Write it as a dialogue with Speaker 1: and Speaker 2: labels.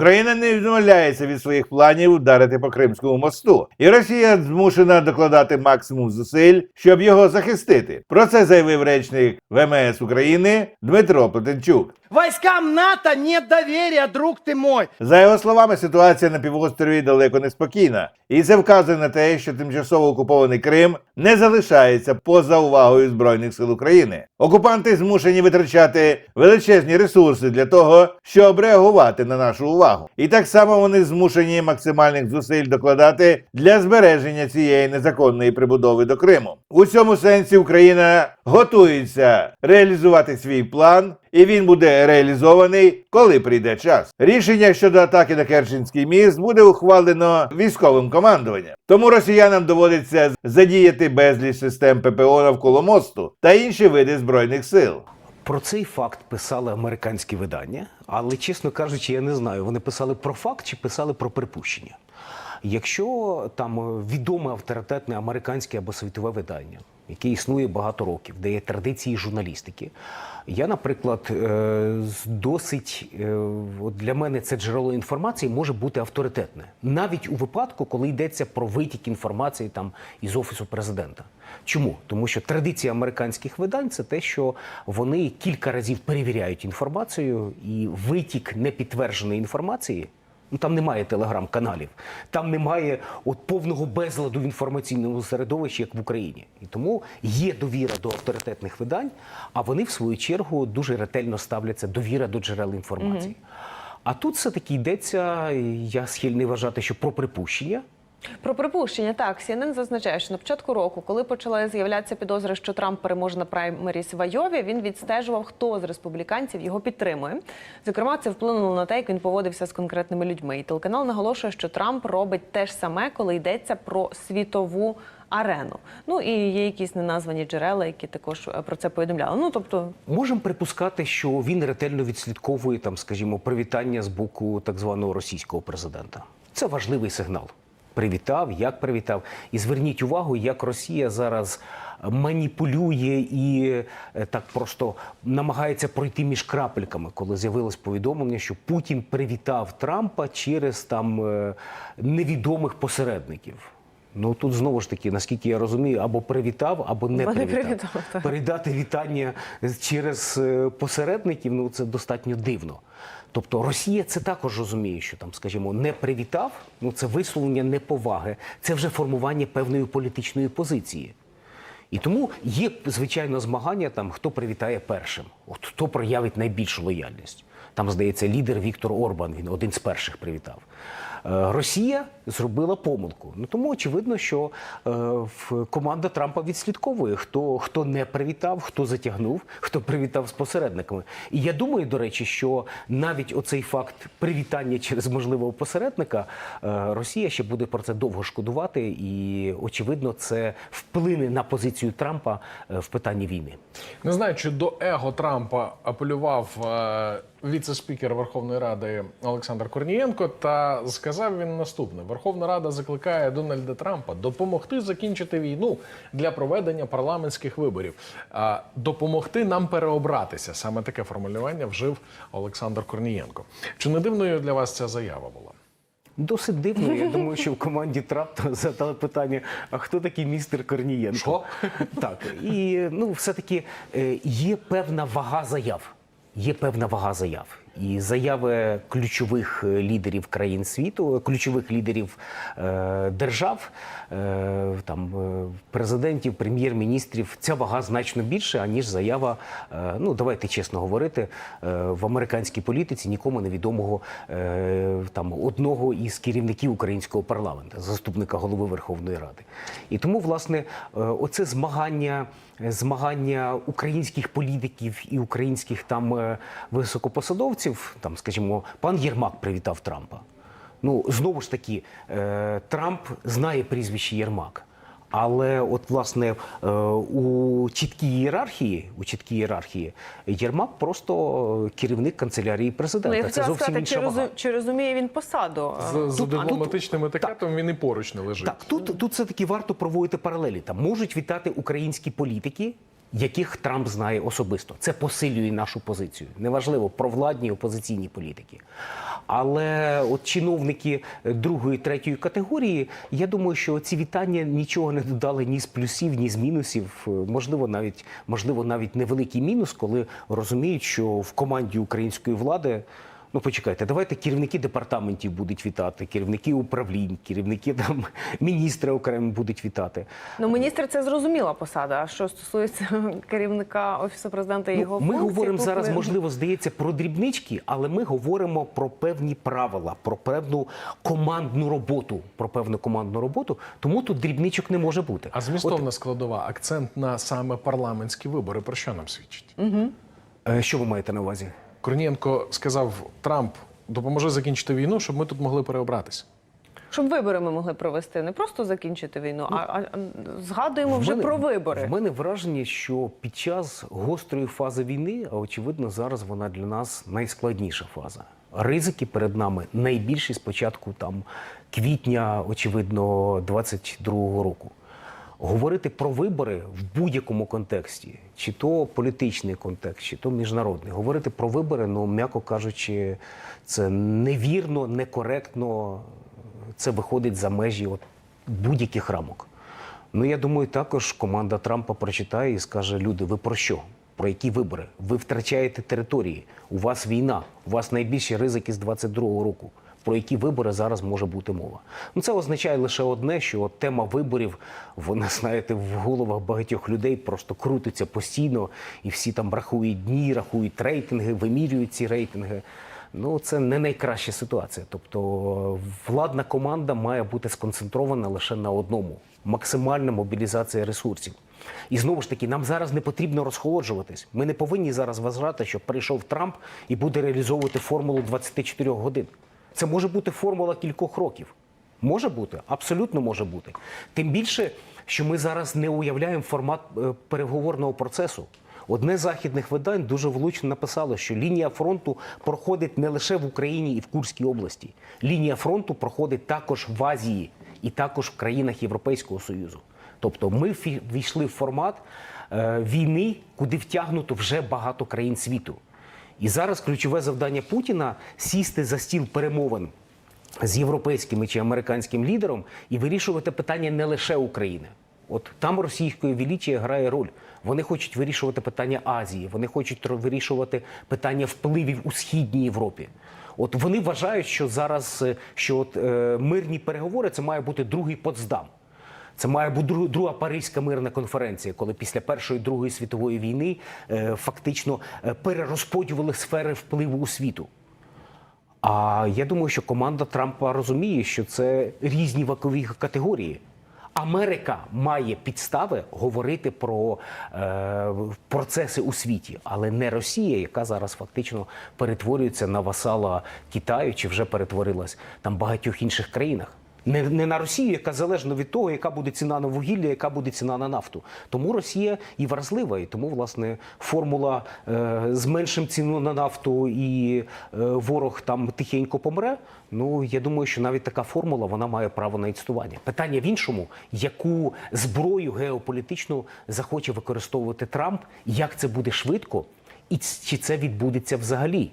Speaker 1: Україна не відмовляється від своїх планів вдарити по Кримському мосту, і Росія змушена докладати максимум зусиль, щоб його захистити. Про це заявив речник ВМС України Дмитро Плетенчук.
Speaker 2: Войскам НАТО нет доверия, друг ты мой.
Speaker 1: За його словами, ситуація на півострові далеко не спокійна, і це вказує на те, що тимчасово окупований Крим не залишається поза увагою збройних сил України. Окупанти змушені витрачати величезні ресурси для того, щоб реагувати на нашу увагу. І так само вони змушені максимальних зусиль докладати для збереження цієї незаконної прибудови до Криму. У цьому сенсі Україна готується реалізувати свій план. І він буде реалізований, коли прийде час. Рішення щодо атаки на Керченський міст буде ухвалено військовим командуванням. Тому росіянам доводиться задіяти безліч систем ППО навколо мосту та інші види збройних сил.
Speaker 3: Про цей факт писали американські видання, але, чесно кажучи, я не знаю, вони писали про факт чи писали про припущення. Якщо там е, відоме авторитетне американське або світове видання, яке існує багато років, де є традиції журналістики, я, наприклад, е, досить е, для мене це джерело інформації може бути авторитетне, навіть у випадку, коли йдеться про витік інформації там із офісу президента. Чому? Тому що традиція американських видань це те, що вони кілька разів перевіряють інформацію, і витік непідтвердженої інформації. Ну там немає телеграм-каналів, там немає от повного безладу в інформаційному середовищі, як в Україні. І тому є довіра до авторитетних видань, а вони, в свою чергу, дуже ретельно ставляться довіра до джерел інформації. А тут все-таки йдеться, я схильний вважати, що про припущення.
Speaker 4: Про припущення так CNN зазначає, що на початку року, коли почали з'являтися підозри, що Трамп переможе на праймеріс в Айові, він відстежував, хто з республіканців його підтримує. Зокрема, це вплинуло на те, як він поводився з конкретними людьми. І телеканал наголошує, що Трамп робить те ж саме, коли йдеться про світову арену. Ну і є якісь неназвані джерела, які також е, про це повідомляли. Ну тобто,
Speaker 3: Можемо припускати, що він ретельно відслідковує там, скажімо, привітання з боку так званого російського президента. Це важливий сигнал. Привітав, як привітав. І зверніть увагу, як Росія зараз маніпулює і е, так просто намагається пройти між крапельками, коли з'явилось повідомлення, що Путін привітав Трампа через там е, невідомих посередників. Ну тут знову ж таки, наскільки я розумію, або привітав, або не
Speaker 4: не
Speaker 3: привітав.
Speaker 4: привітав.
Speaker 3: Передати вітання через е, посередників ну це достатньо дивно. Тобто Росія це також розуміє, що там, скажімо, не привітав, ну це висловлення неповаги, це вже формування певної політичної позиції. І тому є, звичайно, змагання там, хто привітає першим, от хто проявить найбільшу лояльність. Там, здається, лідер Віктор Орбан, він один з перших привітав. Е, Росія зробила помилку. Ну тому очевидно, що е, команда Трампа відслідковує, хто, хто не привітав, хто затягнув, хто привітав з посередниками. І я думаю, до речі, що навіть оцей факт привітання через можливого посередника е, Росія ще буде про це довго шкодувати, і очевидно, це вплине на позицію Трампа в питанні війни.
Speaker 5: Не знаю, чи до его Трампа апелював віце-спікер Верховної Ради Олександр Корнієнко, та сказав він наступне: Верховна Рада закликає Дональда Трампа допомогти закінчити війну для проведення парламентських виборів, а допомогти нам переобратися. Саме таке формулювання вжив Олександр Корнієнко. Чи не дивною для вас ця заява була?
Speaker 3: Досить дивно. Я думаю, що в команді Трампа задали питання: а хто такий містер Корнієнко?
Speaker 5: Що?
Speaker 3: Так, і ну, все-таки е, є певна вага заяв. Є певна вага заяв. І заяви ключових е, лідерів країн світу, е, ключових лідерів е, держав, там президентів, прем'єр-міністрів, ця вага значно більше, аніж заява. Ну давайте чесно говорити, в американській політиці нікому невідомого е, там одного із керівників українського парламенту, заступника голови Верховної Ради. І тому, власне, оце змагання, змагання українських політиків і українських там е, високопосадовців, там, скажімо, пан Єрмак привітав Трампа. Ну, знову ж таки, е, Трамп знає прізвище Єрмак. Але от власне е, у чіткій ієрархії, у чіткій ієрархії, Єрмак просто керівник канцелярії
Speaker 4: ну
Speaker 3: президента.
Speaker 4: я
Speaker 3: Це
Speaker 4: хотіла
Speaker 3: зовсім
Speaker 4: сказати,
Speaker 3: інша
Speaker 4: чи,
Speaker 3: вага.
Speaker 4: розу- чи розуміє він посаду?
Speaker 5: З, з дипломатичним етикетом він і поруч не лежить.
Speaker 3: Так, тут, тут все-таки варто проводити паралелі. Там можуть вітати українські політики яких Трамп знає особисто. Це посилює нашу позицію. Неважливо, провладні опозиційні політики. Але от чиновники другої, третьої категорії, я думаю, що ці вітання нічого не додали ні з плюсів, ні з мінусів. Можливо, навіть можливо, навіть невеликий мінус, коли розуміють, що в команді української влади. Ну, почекайте, давайте керівники департаментів будуть вітати, керівники управлінь, керівники там міністри окремо будуть вітати.
Speaker 4: Ну, міністр це зрозуміла посада. А що стосується керівника офісу президента і
Speaker 3: Ну,
Speaker 4: його
Speaker 3: ми говоримо
Speaker 4: тут
Speaker 3: зараз,
Speaker 4: ми-
Speaker 3: можливо, здається, про дрібнички, але ми говоримо про певні правила, про певну командну роботу. Про певну командну роботу. Тому тут дрібничок не може бути.
Speaker 5: А змістовна складова, акцент на саме парламентські вибори. Про що нам свідчить?
Speaker 3: Е, Що ви маєте на увазі?
Speaker 5: Корнієнко сказав Трамп допоможе закінчити війну, щоб ми тут могли переобратися.
Speaker 4: Щоб вибори ми могли провести, не просто закінчити війну, а, а, а згадуємо вже
Speaker 3: мене-
Speaker 4: про вибори.
Speaker 3: В мене враження, що під час гострої фази війни, а очевидно, зараз вона для нас найскладніша фаза. Ризики перед нами найбільші з початку там квітня, очевидно, 22-го року. Говорити про вибори в будь-якому контексті, чи то політичний контекст, чи то міжнародний, говорити про вибори, ну м'яко кажучи, це невірно, некоректно. Це виходить за межі от будь-яких рамок. Ну я думаю, також команда Трампа прочитає і скаже: люди, ви про що? Про які вибори? Ви втрачаєте території. У вас війна, у вас найбільші ризики з 22-го року. Про які вибори зараз може бути мова? Ну це означає лише одне, що тема виборів, вона знаєте, в головах багатьох людей просто крутиться постійно, і всі там рахують дні, рахують рейтинги, вимірюють ці рейтинги. Ну, це не найкраща ситуація. Тобто владна команда має бути сконцентрована лише на одному максимальна мобілізація ресурсів. І знову ж таки, нам зараз не потрібно розхолоджуватись. Ми не повинні зараз вважати, що прийшов Трамп і буде реалізовувати формулу 24 годин. Це може бути формула кількох років. Може бути, абсолютно може бути. Тим більше, що ми зараз не уявляємо формат е, переговорного процесу. Одне з західних видань дуже влучно написало, що лінія фронту проходить не лише в Україні і в Курській області. Лінія фронту проходить також в Азії і також в країнах Європейського Союзу. Тобто ми війшли в формат е, війни, куди втягнуто вже багато країн світу. І зараз ключове завдання Путіна сісти за стіл перемовин з європейським чи американським лідером і вирішувати питання не лише України. От там російської величія грає роль. Вони хочуть вирішувати питання Азії, вони хочуть вирішувати питання впливів у східній Європі. От вони вважають, що зараз е, що от, е, мирні переговори це має бути другий Потсдам. Це має бути друг- друга Паризька мирна конференція, коли після Першої Другої світової війни е, фактично е, перерозподілили сфери впливу у світу. А я думаю, що команда Трампа розуміє, що це різні вікові категорії. Америка має підстави говорити про е, процеси у світі, але не Росія, яка зараз фактично перетворюється на васала Китаю чи вже перетворилась там багатьох інших країнах. Не, не на Росію, яка залежно від того, яка буде ціна на вугілля, яка буде ціна на нафту. Тому Росія і вразлива, і тому власне формула е, зменшим ціну на нафту і е, ворог там тихенько помре. Ну я думаю, що навіть така формула вона має право на існування. Питання в іншому, яку зброю геополітичну захоче використовувати Трамп, як це буде швидко, і чи це відбудеться взагалі.